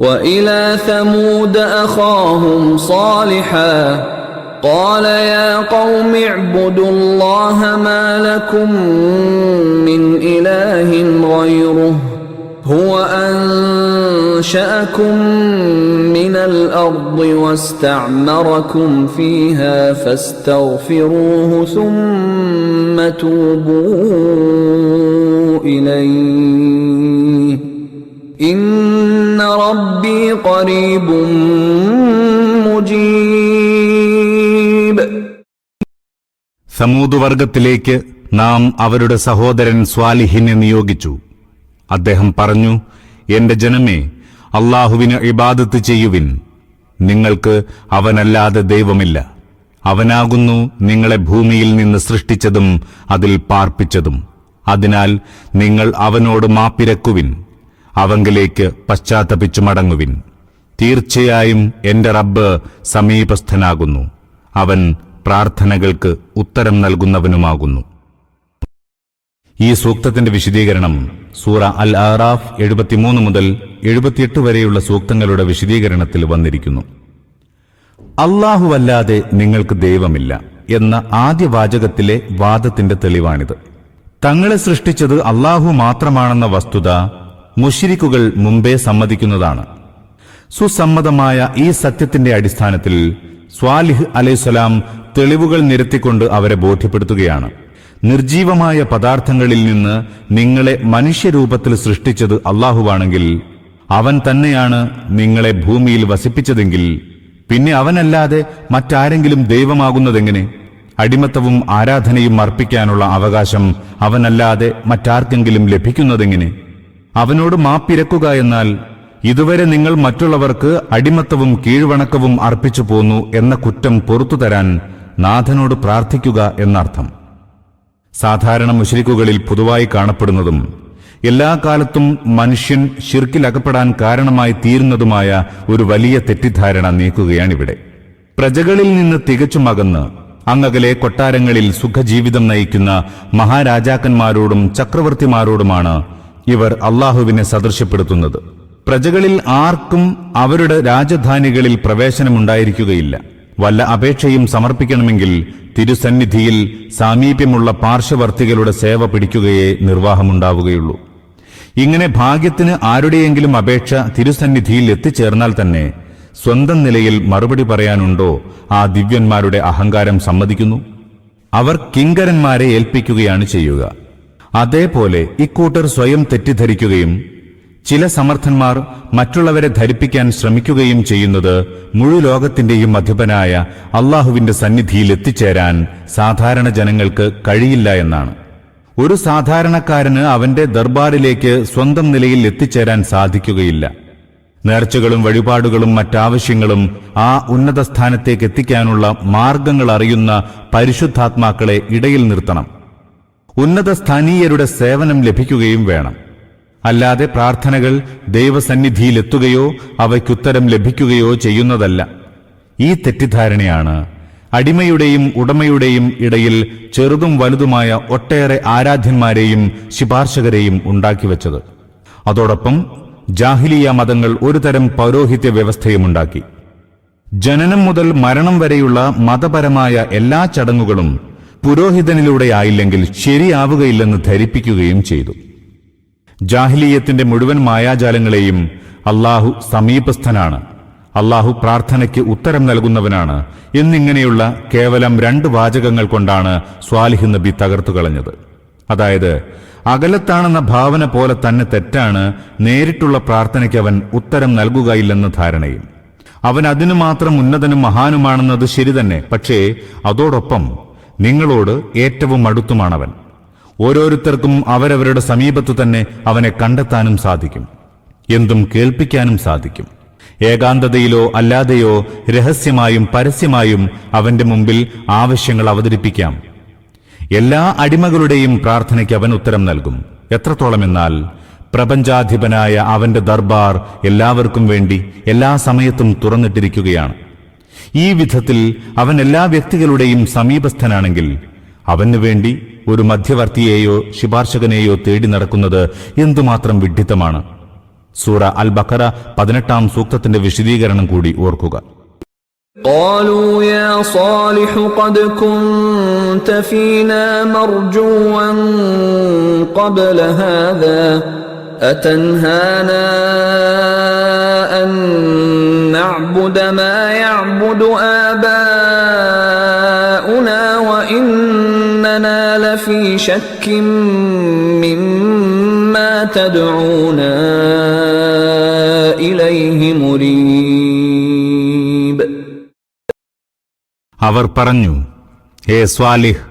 وإلى ثمود أخاهم صالحا قال يا قوم اعبدوا الله ما لكم من إله غيره هو أنشأكم من الأرض واستعمركم فيها فاستغفروه ثم توبوا ربي قريب مجيب സമൂത് വർഗത്തിലേക്ക് നാം അവരുടെ സഹോദരൻ സ്വാലിഹിനെ നിയോഗിച്ചു അദ്ദേഹം പറഞ്ഞു എന്റെ ജനമേ അള്ളാഹുവിന് ഇബാദത്ത് ചെയ്യുവിൻ നിങ്ങൾക്ക് അവനല്ലാതെ ദൈവമില്ല അവനാകുന്നു നിങ്ങളെ ഭൂമിയിൽ നിന്ന് സൃഷ്ടിച്ചതും അതിൽ പാർപ്പിച്ചതും അതിനാൽ നിങ്ങൾ അവനോട് മാപ്പിരക്കുവിൻ അവങ്കിലേക്ക് പശ്ചാത്തപിച്ചു മടങ്ങുവിൻ. തീർച്ചയായും എന്റെ റബ്ബ് സമീപസ്ഥനാകുന്നു. അവൻ പ്രാർത്ഥനകൾക്ക് ഉത്തരം നൽകുന്നവനുമാകുന്നു. ഈ സൂക്തത്തിന്റെ വിശദീകരണം സൂറ അൽ ആറാഫ് എഴുപത്തിമൂന്ന് മുതൽ എഴുപത്തിയെട്ട് വരെയുള്ള സൂക്തങ്ങളുടെ വിശദീകരണത്തിൽ വന്നിരിക്കുന്നു. അല്ലാഹുവല്ലാതെ നിങ്ങൾക്ക് ദൈവമില്ല എന്ന ആദ്യ വാചകത്തിലെ വാദത്തിന്റെ തെളിവാണിത്. തങ്ങളെ സൃഷ്ടിച്ചത് അള്ളാഹു മാത്രമാണെന്ന വസ്തുത മുഷിരിക്കുകൾ മുമ്പേ സമ്മതിക്കുന്നതാണ്. സുസമ്മതമായ ഈ സത്യത്തിന്റെ അടിസ്ഥാനത്തിൽ സ്വാലിഹ് അലൈഹിസ്സലാം തെളിവുകൾ നിരത്തിക്കൊണ്ട് അവരെ ബോധ്യപ്പെടുത്തുകയാണ്. നിർജീവമായ പദാർത്ഥങ്ങളിൽ നിന്ന് നിങ്ങളെ മനുഷ്യരൂപത്തിൽ സൃഷ്ടിച്ചത് അള്ളാഹുവാണെങ്കിൽ അവൻ തന്നെയാണ് നിങ്ങളെ ഭൂമിയിൽ വസിപ്പിച്ചതെങ്കിൽ പിന്നെ അവനല്ലാതെ മറ്റാരെങ്കിലും ദൈവമാകുന്നതെങ്ങനെ? അടിമത്തവും ആരാധനയും അർപ്പിക്കാനുള്ള അവകാശം അവനല്ലാതെ മറ്റാർക്കെങ്കിലും ലഭിക്കുന്നതെങ്ങനെ? അവനോട് മാപ്പിരക്കുക എന്നാൽ ഇതുവരെ നിങ്ങൾ മറ്റുള്ളവർക്ക് അടിമത്തവും കീഴ്വണക്കവും അർപ്പിച്ചു പോന്നു എന്ന കുറ്റം പുറത്തു തരാൻ നാഥനോട് പ്രാർത്ഥിക്കുക എന്നർത്ഥം. സാധാരണ മുശ്രിക്കുകളിൽ പൊതുവായി കാണപ്പെടുന്നതും എല്ലാ കാലത്തും മനുഷ്യൻ ശിർക്കിലകപ്പെടാൻ കാരണമായി തീരുന്നതുമായ ഒരു വലിയ തെറ്റിദ്ധാരണ നീക്കുകയാണിവിടെ. പ്രജകളിൽ നിന്ന് തികച്ചുമകന്ന് അങ്ങകലെ കൊട്ടാരങ്ങളിൽ സുഖജീവിതം നയിക്കുന്ന മഹാരാജാക്കന്മാരോടും ചക്രവർത്തിമാരോടുമാണ് ഇവർ അള്ളാഹുവിനെ സദൃശ്യപ്പെടുത്തുന്നത്. പ്രജകളിൽ ആർക്കും അവരുടെ രാജധാനികളിൽ പ്രവേശനമുണ്ടായിരിക്കുകയില്ല. വല്ല അപേക്ഷയും സമർപ്പിക്കണമെങ്കിൽ തിരുസന്നിധിയിൽ സാമീപ്യമുള്ള പാർശ്വവർത്തികളുടെ സേവ പിടിക്കുകയേ നിർവാഹമുണ്ടാവുകയുള്ളൂ. ഇങ്ങനെ ഭാഗ്യത്തിന് ആരുടെയെങ്കിലും അപേക്ഷ തിരുസന്നിധിയിൽ എത്തിച്ചേർന്നാൽ തന്നെ സ്വന്തം നിലയിൽ മറുപടി പറയാനുണ്ടോ ആ ദിവ്യന്മാരുടെ അഹങ്കാരം സമ്മതിക്കുന്നു? അവർ കിങ്കരന്മാരെ ഏൽപ്പിക്കുകയാണ് ചെയ്യുക. അതേപോലെ ഇക്കൂട്ടർ സ്വയം തെറ്റിദ്ധരിക്കുകയും ചില സമർത്ഥന്മാർ മറ്റുള്ളവരെ ധരിപ്പിക്കാൻ ശ്രമിക്കുകയും ചെയ്യുന്നത് മുഴുലോകത്തിന്റെയും അധിപനായ അള്ളാഹുവിന്റെ സന്നിധിയിൽ എത്തിച്ചേരാൻ സാധാരണ ജനങ്ങൾക്ക് കഴിയില്ല എന്നാണ്. ഒരു സാധാരണക്കാരന് അവന്റെ ദർബാറിലേക്ക് സ്വന്തം നിലയിൽ എത്തിച്ചേരാൻ സാധിക്കുകയില്ല. നേർച്ചകളും വഴിപാടുകളും മറ്റാവശ്യങ്ങളും ആ ഉന്നത സ്ഥാനത്തേക്ക് എത്തിക്കാനുള്ള മാർഗങ്ങൾ അറിയുന്ന പരിശുദ്ധാത്മാക്കളെ ഇടയിൽ നിർത്തണം. ഉന്നത സ്ഥാനീയരുടെ സേവനം ലഭിക്കുകയും വേണം. അല്ലാതെ പ്രാർത്ഥനകൾ ദൈവസന്നിധിയിലെത്തുകയോ അവയ്ക്കുത്തരം ലഭിക്കുകയോ ചെയ്യുന്നതല്ല. ഈ തെറ്റിദ്ധാരണയാണ് അടിമയുടെയും ഉടമയുടെയും ഇടയിൽ ചെറുതും വലുതുമായ ഒട്ടേറെ ആരാധ്യന്മാരെയും ശിപാർശകരെയും ഉണ്ടാക്കിവച്ചത്. അതോടൊപ്പം ജാഹിലിയ മതങ്ങൾ ഒരുതരം പൗരോഹിത്യ വ്യവസ്ഥയുമുണ്ടാക്കി ജനനം മുതൽ മരണം വരെയുള്ള മതപരമായ എല്ലാ ചടങ്ങുകളും പുരോഹിതനിലൂടെ ആയില്ലെങ്കിൽ ശരിയാവുകയില്ലെന്ന് ധരിപ്പിക്കുകയും ചെയ്തു. ജാഹിലീയത്തിന്റെ മുഴുവൻ മായാജാലങ്ങളെയും അള്ളാഹു സമീപസ്ഥനാണ്. അള്ളാഹു പ്രാർത്ഥനയ്ക്ക് ഉത്തരം നൽകുന്നവനാണ് എന്നിങ്ങനെയുള്ള കേവലം രണ്ട് വാചകങ്ങൾ കൊണ്ടാണ് സ്വാലിഹ് നബി തകർത്തു കളഞ്ഞത്. അതായത് അകലത്താണെന്ന ഭാവന പോലെ തന്നെ തെറ്റാണ് നേരിട്ടുള്ള പ്രാർത്ഥനയ്ക്ക് അവൻ ഉത്തരം നൽകുകയില്ലെന്ന ധാരണയും. അവൻ അതിനു മാത്രം ഉന്നതനും മഹാനുമാണെന്നത് ശരി തന്നെ പക്ഷേ അതോടൊപ്പം നിങ്ങളോട് ഏറ്റവും അടുത്തുമാണവൻ. ഓരോരുത്തർക്കും അവരവരുടെ സമീപത്തു തന്നെ അവനെ കണ്ടെത്താനും സാധിക്കും. എന്തും കേൾപ്പിക്കാനും സാധിക്കും. ഏകാന്തതയിലോ അല്ലാതെയോ രഹസ്യമായും പരസ്യമായും അവന്റെ മുമ്പിൽ ആവശ്യങ്ങൾ അവതരിപ്പിക്കാം. എല്ലാ അടിമകളുടെയും പ്രാർത്ഥനയ്ക്ക് അവൻ ഉത്തരം നൽകും. എത്രത്തോളം എന്നാൽ പ്രപഞ്ചാധിപനായ അവന്റെ ദർബാർ എല്ലാവർക്കും വേണ്ടി എല്ലാ സമയത്തും തുറന്നിട്ടിരിക്കുകയാണ്. ഈ വിധത്തിൽ അവൻ എല്ലാ വ്യക്തികളുടെയും സമീപസ്ഥനാണെങ്കിൽ അവനു വേണ്ടി ഒരു മധ്യവർത്തിയെയോ ശുപാർശകനെയോ തേടി നടക്കുന്നത് എന്തുമാത്രം വിഡ്ഢിത്തമാണ് സൂറ അൽ ബക്കറ പതിനെട്ടാം സൂക്തത്തിന്റെ വിശദീകരണം കൂടി ഓർക്കുക قالوا يا صالح قد كنت فينا مرجوا قبل هذا أتنهانا أن نعبد ما يعبد آباؤنا وإننا لفي شك مما تدعونا إليه مريب അവർ പറഞ്ഞു ഹേ സ്വാലിഹ്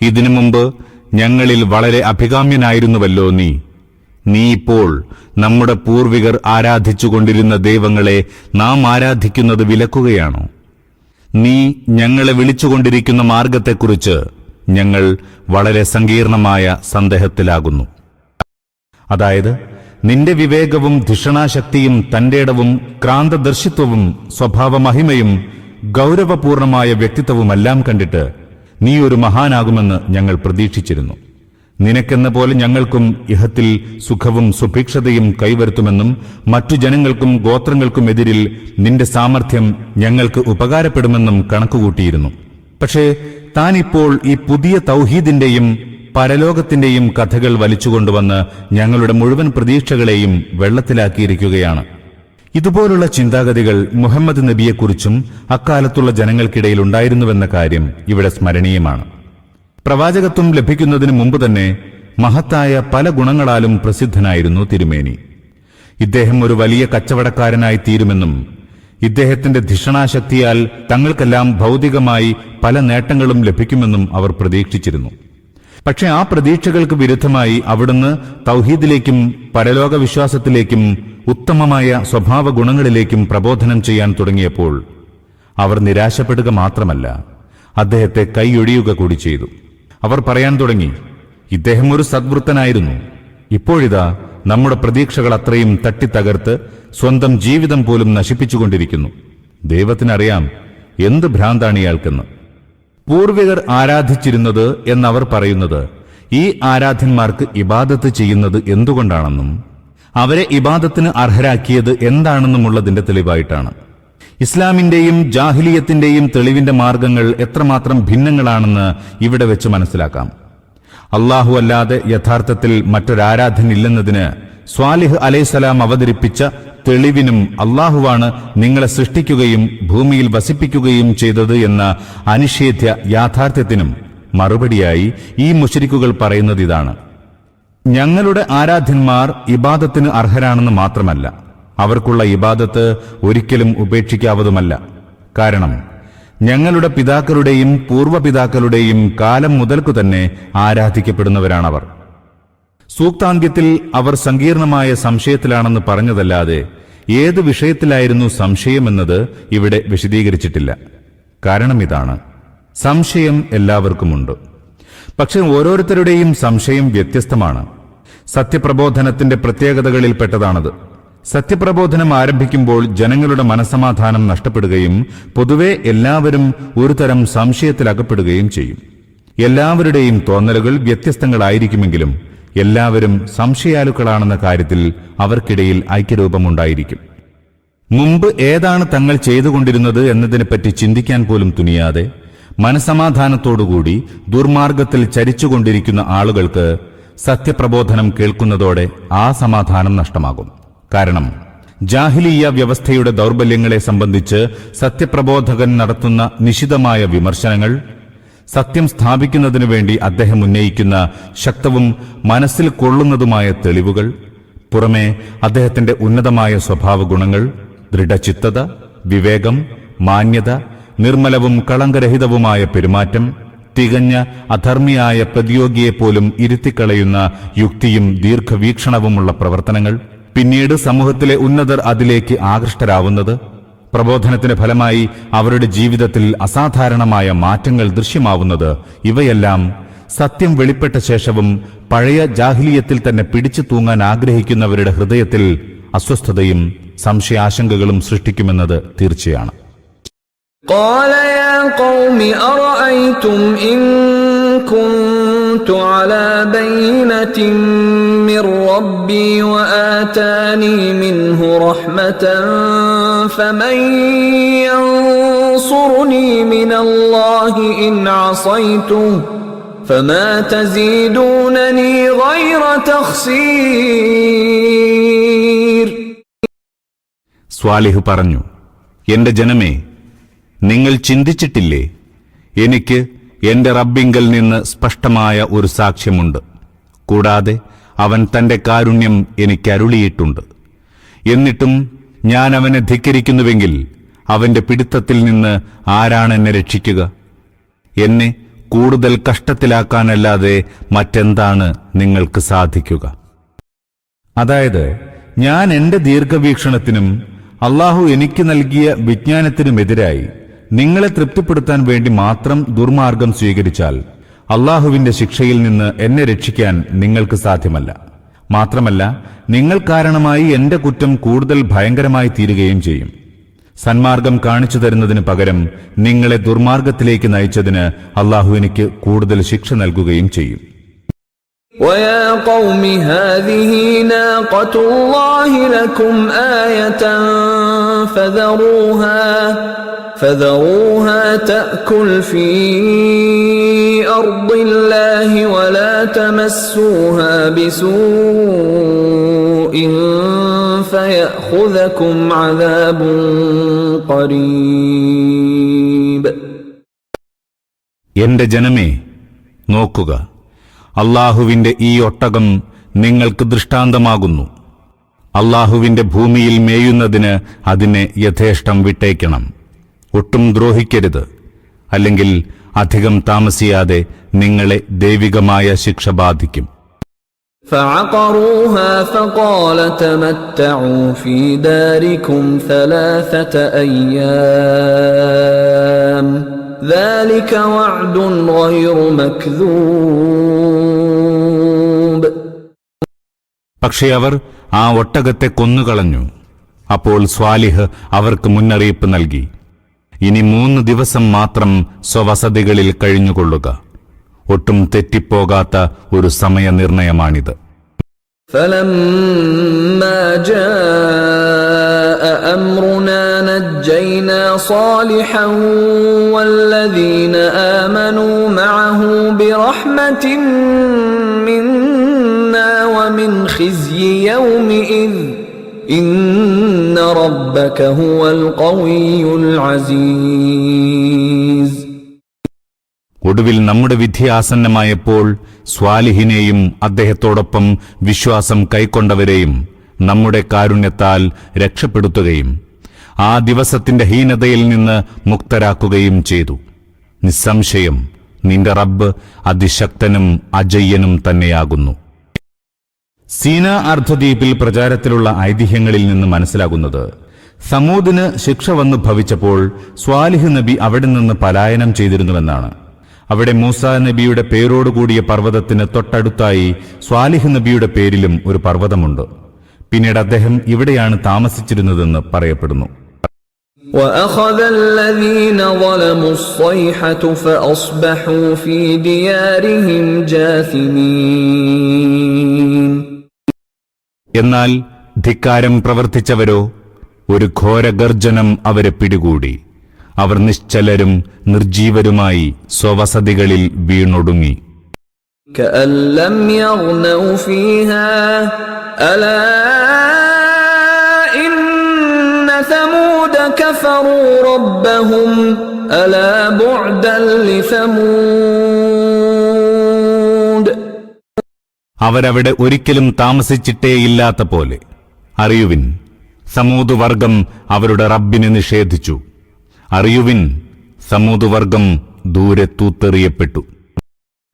ഇതിനു മുമ്പ് ഞങ്ങളിൽ വളരെ അഭികാമ്യനായിരുന്നുവല്ലോ നീ നീ ഇപ്പോൾ നമ്മുടെ പൂർവികർ ആരാധിച്ചുകൊണ്ടിരുന്ന ദൈവങ്ങളെ നാം ആരാധിക്കുന്നത് വിലക്കുകയാണോ? നീ ഞങ്ങളെ വിളിച്ചുകൊണ്ടിരിക്കുന്ന മാർഗത്തെക്കുറിച്ച് ഞങ്ങൾ വളരെ സങ്കീർണമായ സന്ദേഹത്തിലാകുന്നു. അതായത് നിന്റെ വിവേകവും ധിഷണാശക്തിയും തന്റേടവും ക്രാന്തദർശിത്വവും സ്വഭാവമഹിമയും ഗൗരവപൂർണമായ വ്യക്തിത്വവുമെല്ലാം കണ്ടിട്ട് നീ ഒരു മഹാനാകുമെന്ന് ഞങ്ങൾ പ്രതീക്ഷിച്ചിരുന്നു. നിനക്കെന്ന പോലെ ഞങ്ങൾക്കും ഇഹത്തിൽ സുഖവും സുഭിക്ഷതയും കൈവരുത്തുമെന്നും മറ്റു ജനങ്ങൾക്കും ഗോത്രങ്ങൾക്കും എതിരിൽ നിന്റെ സാമർഥ്യം ഞങ്ങൾക്ക് ഉപകാരപ്പെടുമെന്നും കണക്കുകൂട്ടിയിരുന്നു. പക്ഷേ താനിപ്പോൾ ഈ പുതിയ തൗഹീദിന്റെയും പരലോകത്തിന്റെയും കഥകൾ വലിച്ചുകൊണ്ടുവന്ന് ഞങ്ങളുടെ മുഴുവൻ പ്രതീക്ഷകളെയും വെള്ളത്തിലാക്കിയിരിക്കുകയാണ്. ഇതുപോലുള്ള ചിന്താഗതികൾ മുഹമ്മദ് നബിയെക്കുറിച്ചും അക്കാലത്തുള്ള ജനങ്ങൾക്കിടയിൽ ഉണ്ടായിരുന്നുവെന്ന കാര്യം ഇവിടെ സ്മരണീയമാണ്. പ്രവാചകത്വം ലഭിക്കുന്നതിന് മുമ്പ് തന്നെ മഹത്തായ പല ഗുണങ്ങളാലും പ്രസിദ്ധനായിരുന്നു തിരുമേനി. ഇദ്ദേഹം ഒരു വലിയ കച്ചവടക്കാരനായി തീരുമെന്നും ഇദ്ദേഹത്തിന്റെ ധിഷണാശക്തിയാൽ തങ്ങൾക്കെല്ലാം ഭൗതികമായി പല നേട്ടങ്ങളും ലഭിക്കുമെന്നും അവർ പ്രതീക്ഷിച്ചിരുന്നു. പക്ഷേ ആ പ്രതീക്ഷകൾക്ക് വിരുദ്ധമായി അവിടുന്ന് തൗഹീദിലേക്കും പരലോക വിശ്വാസത്തിലേക്കും ഉത്തമമായ സ്വഭാവ ഗുണങ്ങളിലേക്കും പ്രബോധനം ചെയ്യാൻ തുടങ്ങിയപ്പോൾ അവർ നിരാശപ്പെടുക മാത്രമല്ല അദ്ദേഹത്തെ കൈയൊഴിയുക കൂടി ചെയ്തു. അവർ പറയാൻ തുടങ്ങി ഇദ്ദേഹം ഒരു സദ്വൃത്തനായിരുന്നു. ഇപ്പോഴിതാ നമ്മുടെ പ്രതീക്ഷകൾ അത്രയും തട്ടിത്തകർത്ത് സ്വന്തം ജീവിതം പോലും നശിപ്പിച്ചുകൊണ്ടിരിക്കുന്നു. ദൈവത്തിനറിയാം എന്ത് ഭ്രാന്താണ് ഇയാൾക്കെന്ന്. പൂർവികർ ആരാധിച്ചിരുന്നത് എന്നവർ പറയുന്നത് ഈ ആരാധ്യന്മാർക്ക് ഇബാദത്ത് ചെയ്യുന്നത് എന്തുകൊണ്ടാണെന്നും അവരെ ഇബാദത്തിന് അർഹരാക്കിയത് എന്താണെന്നുമുള്ളതിന്റെ തെളിവായിട്ടാണ്. ഇസ്ലാമിന്റെയും ജാഹിലിയത്തിന്റെയും തെളിവിന്റെ മാർഗങ്ങൾ എത്രമാത്രം ഭിന്നങ്ങളാണെന്ന് ഇവിടെ വെച്ച് മനസ്സിലാക്കാം. അള്ളാഹു അല്ലാതെ യഥാർത്ഥത്തിൽ മറ്റൊരാരാധനില്ലെന്നതിന് സ്വാലിഹ് അലൈസലാം അവതരിപ്പിച്ച തെളിവിനും അള്ളാഹുവാണ് നിങ്ങളെ സൃഷ്ടിക്കുകയും ഭൂമിയിൽ വസിപ്പിക്കുകയും ചെയ്തത് എന്ന അനിഷേധ്യ യാഥാർത്ഥ്യത്തിനും മറുപടിയായി ഈ മുഷരിക്കുകൾ പറയുന്നത് ഇതാണ്. ഞങ്ങളുടെ ആരാധ്യന്മാർ ഇബാദത്തിന് അർഹരാണെന്ന് മാത്രമല്ല അവർക്കുള്ള ഇബാദത്ത് ഒരിക്കലും ഉപേക്ഷിക്കാവതുമല്ല. കാരണം ഞങ്ങളുടെ പിതാക്കളുടെയും പൂർവപിതാക്കളുടെയും കാലം മുതൽക്കു തന്നെ ആരാധിക്കപ്പെടുന്നവരാണവർ. സൂക്താന്ത്യത്തിൽ അവർ സങ്കീർണമായ സംശയത്തിലാണെന്ന് പറഞ്ഞതല്ലാതെ ഏത് വിഷയത്തിലായിരുന്നു സംശയമെന്നത് ഇവിടെ വിശദീകരിച്ചിട്ടില്ല. കാരണം ഇതാണ്. സംശയം എല്ലാവർക്കുമുണ്ട്. പക്ഷെ ഓരോരുത്തരുടെയും സംശയം വ്യത്യസ്തമാണ്. സത്യപ്രബോധനത്തിന്റെ പ്രത്യേകതകളിൽപ്പെട്ടതാണത്. സത്യപ്രബോധനം ആരംഭിക്കുമ്പോൾ ജനങ്ങളുടെ മനസമാധാനം നഷ്ടപ്പെടുകയും പൊതുവെ എല്ലാവരും ഒരുതരം സംശയത്തിലകപ്പെടുകയും ചെയ്യും. എല്ലാവരുടെയും തോന്നലുകൾ വ്യത്യസ്തങ്ങളായിരിക്കുമെങ്കിലും എല്ലാവരും സംശയാലുക്കളാണെന്ന കാര്യത്തിൽ അവർക്കിടയിൽ ഐക്യരൂപമുണ്ടായിരിക്കും. മുമ്പ് ഏതാണ് തങ്ങൾ ചെയ്തുകൊണ്ടിരുന്നത് എന്നതിനെപ്പറ്റി ചിന്തിക്കാൻ പോലും തുനിയാതെ മനസമാധാനത്തോടുകൂടി ദുർമാർഗത്തിൽ ചരിച്ചുകൊണ്ടിരിക്കുന്ന ആളുകൾക്ക് സത്യപ്രബോധനം കേൾക്കുന്നതോടെ ആ സമാധാനം നഷ്ടമാകും. കാരണം ജാഹിലീയ വ്യവസ്ഥയുടെ ദൗർബല്യങ്ങളെ സംബന്ധിച്ച് സത്യപ്രബോധകൻ നടത്തുന്ന നിശിതമായ വിമർശനങ്ങൾ സത്യം സ്ഥാപിക്കുന്നതിനു വേണ്ടി അദ്ദേഹം ഉന്നയിക്കുന്ന ശക്തവും മനസ്സിൽ കൊള്ളുന്നതുമായ തെളിവുകൾ പുറമെ അദ്ദേഹത്തിന്റെ ഉന്നതമായ സ്വഭാവ ഗുണങ്ങൾ ദൃഢചിത്തത വിവേകം മാന്യത നിർമ്മലവും കളങ്കരഹിതവുമായ പെരുമാറ്റം തികഞ്ഞ അധർമ്മിയായ പ്രതിയോഗിയെപ്പോലും ഇരുത്തിക്കളയുന്ന യുക്തിയും ദീർഘവീക്ഷണവുമുള്ള പ്രവർത്തനങ്ങൾ പിന്നീട് സമൂഹത്തിലെ ഉന്നതർ അതിലേക്ക് ആകൃഷ്ടരാവുന്നത് പ്രബോധനത്തിന്റെ ഫലമായി അവരുടെ ജീവിതത്തിൽ അസാധാരണമായ മാറ്റങ്ങൾ ദൃശ്യമാവുന്നത് ഇവയെല്ലാം സത്യം വെളിപ്പെട്ട ശേഷവും പഴയ ജാഹിലിയത്തിൽ തന്നെ പിടിച്ചു തൂങ്ങാൻ ആഗ്രഹിക്കുന്നവരുടെ ഹൃദയത്തിൽ അസ്വസ്ഥതയും സംശയാശങ്കകളും സൃഷ്ടിക്കുമെന്നത് തീർച്ചയാണ് قال يا قوم أرأيتم إن كنت على بينة من ربي وآتاني منه رحمة فمن ينصرني من الله إن عصيته فما تزيدونني غير تخسير സ്വാലിഹ് പറഞ്ഞു എന്റെ ജനമേ നിങ്ങൾ ചിന്തിച്ചിട്ടില്ലേ എനിക്ക് എന്റെ റബ്ബിങ്കൽ നിന്ന് സ്പഷ്ടമായ ഒരു സാക്ഷ്യമുണ്ട്. കൂടാതെ അവൻ തന്റെ കാരുണ്യം എനിക്ക് അരുളിയിട്ടുണ്ട്. എന്നിട്ടും ഞാൻ അവനെ ധിക്കരിക്കുന്നുവെങ്കിൽ അവന്റെ പിടുത്തത്തിൽ നിന്ന് ആരാണ് എന്നെ രക്ഷിക്കുക? എന്നെ കൂടുതൽ കഷ്ടത്തിലാക്കാനല്ലാതെ മറ്റെന്താണ് നിങ്ങൾക്ക് സാധിക്കുക? അതായത് ഞാൻ എന്റെ ദീർഘവീക്ഷണത്തിനും അള്ളാഹു എനിക്ക് നൽകിയ വിജ്ഞാനത്തിനുമെതിരായി നിങ്ങളെ തൃപ്തിപ്പെടുത്താൻ വേണ്ടി മാത്രം ദുർമാർഗം സ്വീകരിച്ചാൽ അള്ളാഹുവിന്റെ ശിക്ഷയിൽ നിന്ന് എന്നെ രക്ഷിക്കാൻ നിങ്ങൾക്ക് സാധ്യമല്ല. മാത്രമല്ല നിങ്ങൾ കാരണമായി എന്റെ കുറ്റം കൂടുതൽ ഭയങ്കരമായി തീരുകയും ചെയ്യും. സന്മാർഗം കാണിച്ചു തരുന്നതിന് പകരം നിങ്ങളെ ദുർമാർഗത്തിലേക്ക് നയിച്ചതിന് അള്ളാഹു എനിക്ക് കൂടുതൽ ശിക്ഷ നൽകുകയും ചെയ്യും. ويا قوم هذه ناقة الله لكم آية فذروها فذروها تأكل في أرض الله ولا تمسوها بسوء فيأخذكم عذاب قريب എന്റെ ജനമേ നോക്കുക അള്ളാഹുവിന്റെ ഈ ഒട്ടകം നിങ്ങൾക്ക് ദൃഷ്ടാന്തമാകുന്നു അള്ളാഹുവിന്റെ ഭൂമിയിൽ മേയുന്നതിന് അതിനെ യഥേഷ്ടം വിട്ടേക്കണം ഒട്ടും ദ്രോഹിക്കരുത് അല്ലെങ്കിൽ അധികം താമസിയാതെ നിങ്ങളെ ദൈവികമായ ശിക്ഷ ബാധിക്കും فعقروها فقال تمتعوا في داركم ثلاثة أيام ذلك وعد غير مكذوب പക്ഷെ അവർ ആ ഒട്ടകത്തെ കൊന്നുകളഞ്ഞു അപ്പോൾ സ്വാലിഹ് അവർക്ക് മുന്നറിയിപ്പ് നൽകി ഇനി മൂന്ന് ദിവസം മാത്രം സ്വവസതികളിൽ കഴിഞ്ഞുകൊള്ളുക ഒട്ടും തെറ്റിപ്പോകാത്ത ഒരു സമയനിർണയമാണിത് فلما جاء أمرنا نجينا صالحا والذين آمنوا معه برحمة منا ومن خزي يومئذ إن ربك هو القوي العزيز ഒടുവിൽ നമ്മുടെ വിധി ആസന്നമായപ്പോൾ സ്വാലിഹിനെയും അദ്ദേഹത്തോടൊപ്പം വിശ്വാസം കൈക്കൊണ്ടവരെയും നമ്മുടെ കാരുണ്യത്താൽ രക്ഷപ്പെടുത്തുകയും ആ ദിവസത്തിന്റെ ഹീനതയിൽ നിന്ന് മുക്തരാക്കുകയും ചെയ്തു. നിസ്സംശയം നിന്റെ റബ്ബ് അതിശക്തനും അജയ്യനും തന്നെയാകുന്നു. സീന അർദ്ധദ്വീപിൽ പ്രചാരത്തിലുള്ള ഐതിഹ്യങ്ങളിൽ നിന്ന് മനസ്സിലാകുന്നത് സമൂദിന് ശിക്ഷ വന്നു ഭവിച്ചപ്പോൾ സ്വാലിഹ് നബി അവിടെ നിന്ന് പലായനം ചെയ്തിരുന്നുവെന്നാണ്. അവിടെ മൂസ നബിയുടെ പേരോടുകൂടിയ പർവതത്തിന് തൊട്ടടുത്തായി സ്വാലിഹ് നബിയുടെ പേരിലും ഒരു പർവതമുണ്ട്. പിന്നീട് അദ്ദേഹം ഇവിടെയാണ് താമസിച്ചിരുന്നതെന്ന് പറയപ്പെടുന്നു وأخذ الذين ظلموا الصيحة فأصبحوا في ديارهم جاثمين എന്നാൽ ധിക്കാരം പ്രവർത്തിച്ചവരോ ഒരു ഘോരഗർജനം അവരെ പിടികൂടി അവർ നിശ്ചലരും നിർജീവരുമായി സ്വവസതികളിൽ വീണൊടുങ്ങി كأن لم يغنوا فيها ألا إن ثمود كفروا ربهم ألا بعدا لثمود അവരവിടെ ഒരിക്കലും താമസിച്ചിട്ടേയില്ലാത്ത പോലെ അറിയുവിൻ സമൂത് വർഗം അവരുടെ റബ്ബിനെ നിഷേധിച്ചു അറിയുവിൻ സമൂത് വർഗം ദൂരെ തൂത്തെറിയപ്പെട്ടു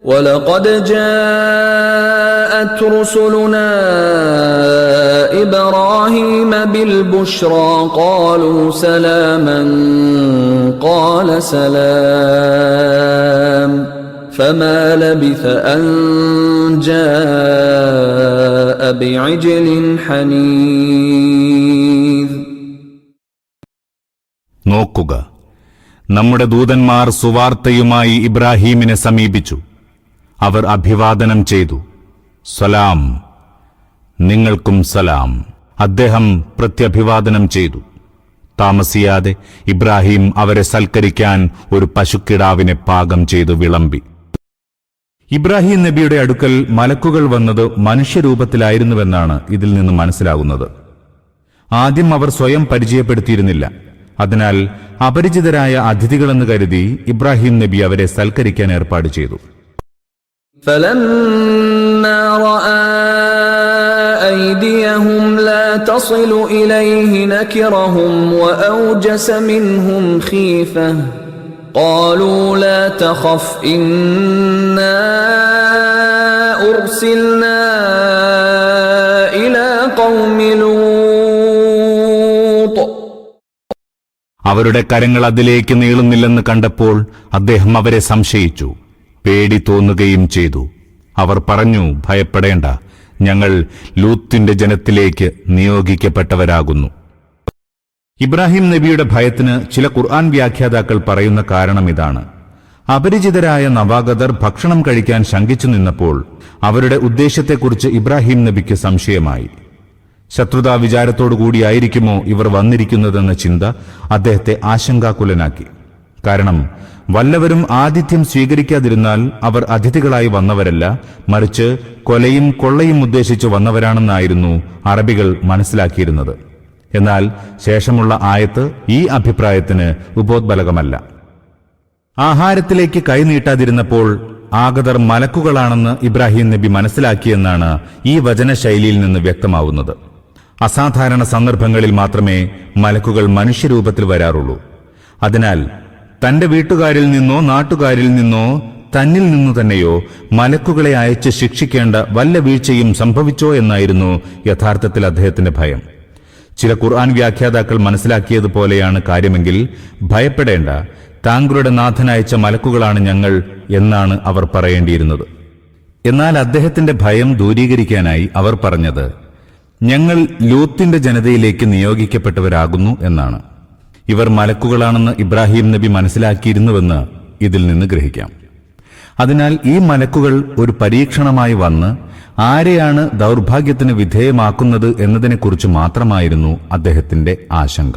ولقد جاءت رسلنا إبراهيم بالبشرى قالوا سلاما قال سلام فما لبث أن جاء بعجل حنيذ നോക്കുക നമ്മുടെ ദൂതന്മാർ സുവാർത്തയുമായി ഇബ്രാഹീമിനെ സമീപിച്ചു അവർ അഭിവാദനം ചെയ്തു. സലാം. നിങ്ങൾക്കും സലാം. അദ്ദേഹം പ്രത്യഭിവാദനം ചെയ്തു. താമസിയാതെ ഇബ്രാഹിം അവരെ സൽക്കരിക്കാൻ ഒരു പശുക്കിടാവിനെ പാകം ചെയ്തു വിളമ്പി. ഇബ്രാഹിം നബിയുടെ അടുക്കൽ മലക്കുകൾ വന്നത് മനുഷ്യരൂപത്തിലായിരുന്നുവെന്നാണ് ഇതിൽ നിന്ന് മനസ്സിലാകുന്നത്. ആദ്യം അവർ സ്വയം പരിചയപ്പെടുത്തിയിരുന്നില്ല. അതിനാൽ അപരിചിതരായ അതിഥികളെന്ന് കരുതി ഇബ്രാഹിം നബി അവരെ സൽക്കരിക്കാൻ ഏർപ്പാട് ചെയ്തു. فلما راى ايديهم لا تصل اليه نكرهم واوجس منهم خيفه قالوا لا تخف انا ارسلنا الى قوم لوط അവരുടെ കരങ്ങൾ അതിലേക്ക് നീളുന്നില്ലെന്ന് കണ്ടപ്പോൾ അദ്ദേഹം അവരെ സംശയിച്ചു പേടി തോന്നുകയും ചെയ്തു. അവർ പറഞ്ഞു ഭയപ്പെടേണ്ട. ഞങ്ങൾ ലൂത്തിന്റെ ജനത്തിലേക്ക് നിയോഗിക്കപ്പെട്ടവരാകുന്നു. ഇബ്രാഹിം നബിയുടെ ഭയത്തിന് ചില ഖുർആൻ വ്യാഖ്യാതാക്കൾ പറയുന്ന കാരണം ഇതാണ്. അപരിചിതരായ നവാഗതർ ഭക്ഷണം കഴിക്കാൻ ശങ്കിച്ചു നിന്നപ്പോൾ അവരുടെ ഉദ്ദേശത്തെക്കുറിച്ച് ഇബ്രാഹിം നബിക്ക് സംശയമായി. ശത്രുതാ വിചാരത്തോടുകൂടിയായിരിക്കുമോ ഇവർ വന്നിരിക്കുന്നതെന്ന ചിന്ത അദ്ദേഹത്തെ ആശങ്കാകുലനാക്കി. കാരണം വല്ലവരും ആതിഥ്യം സ്വീകരിക്കാതിരുന്നാൽ അവർ അതിഥികളായി വന്നവരല്ല മറിച്ച് കൊലയും കൊള്ളയും ഉദ്ദേശിച്ച് വന്നവരാണെന്നായിരുന്നു അറബികൾ മനസ്സിലാക്കിയിരുന്നത്. എന്നാൽ ശേഷമുള്ള ആയത്ത് ഈ അഭിപ്രായത്തിന് ഉപോദ്ബലകമല്ല. ആഹാരത്തിലേക്ക് കൈനീട്ടാതിരുന്നപ്പോൾ ആഗതർ മലക്കുകളാണെന്ന് ഇബ്രാഹിം നബി മനസ്സിലാക്കിയെന്നാണ് ഈ വചനശൈലിയിൽ നിന്ന് വ്യക്തമാവുന്നത്. അസാധാരണ സന്ദർഭങ്ങളിൽ മാത്രമേ മലക്കുകൾ മനുഷ്യരൂപത്തിൽ വരാറുള്ളൂ. അതിനാൽ തന്റെ വീട്ടുകാരിൽ നിന്നോ നാട്ടുകാരിൽ നിന്നോ തന്നിൽ നിന്നു തന്നെയോ മലക്കുകളെ അയച്ച് ശിക്ഷിക്കേണ്ട വല്ല വീഴ്ചയും സംഭവിച്ചോ എന്നായിരുന്നു യഥാർത്ഥത്തിൽ അദ്ദേഹത്തിന്റെ ഭയം. ചില ഖുർആൻ വ്യാഖ്യാതാക്കൾ മനസ്സിലാക്കിയതുപോലെയാണ് കാര്യമെങ്കിൽ ഭയപ്പെടേണ്ട. താങ്കളുടെ നാഥനയച്ച മലക്കുകളാണ് ഞങ്ങൾ എന്നാണ് അവർ പറയേണ്ടിയിരുന്നത്. എന്നാൽ അദ്ദേഹത്തിന്റെ ഭയം ദൂരീകരിക്കാനായി അവർ പറഞ്ഞത് ഞങ്ങൾ ലൂത്തിന്റെ ജനതയിലേക്ക് നിയോഗിക്കപ്പെട്ടവരാകുന്നു എന്നാണ്. ഇവർ മലക്കുകളാണെന്ന് ഇബ്രാഹിം നബി മനസ്സിലാക്കിയിരുന്നുവെന്ന് ഇതിൽ നിന്ന് ഗ്രഹിക്കാം. അതിനാൽ ഈ മലക്കുകൾ ഒരു പരീക്ഷണമായി വന്ന് ആരെയാണ് ദൗർഭാഗ്യത്തിന് വിധേയമാക്കുന്നത് എന്നതിനെക്കുറിച്ച് മാത്രമായിരുന്നു അദ്ദേഹത്തിന്റെ ആശങ്ക.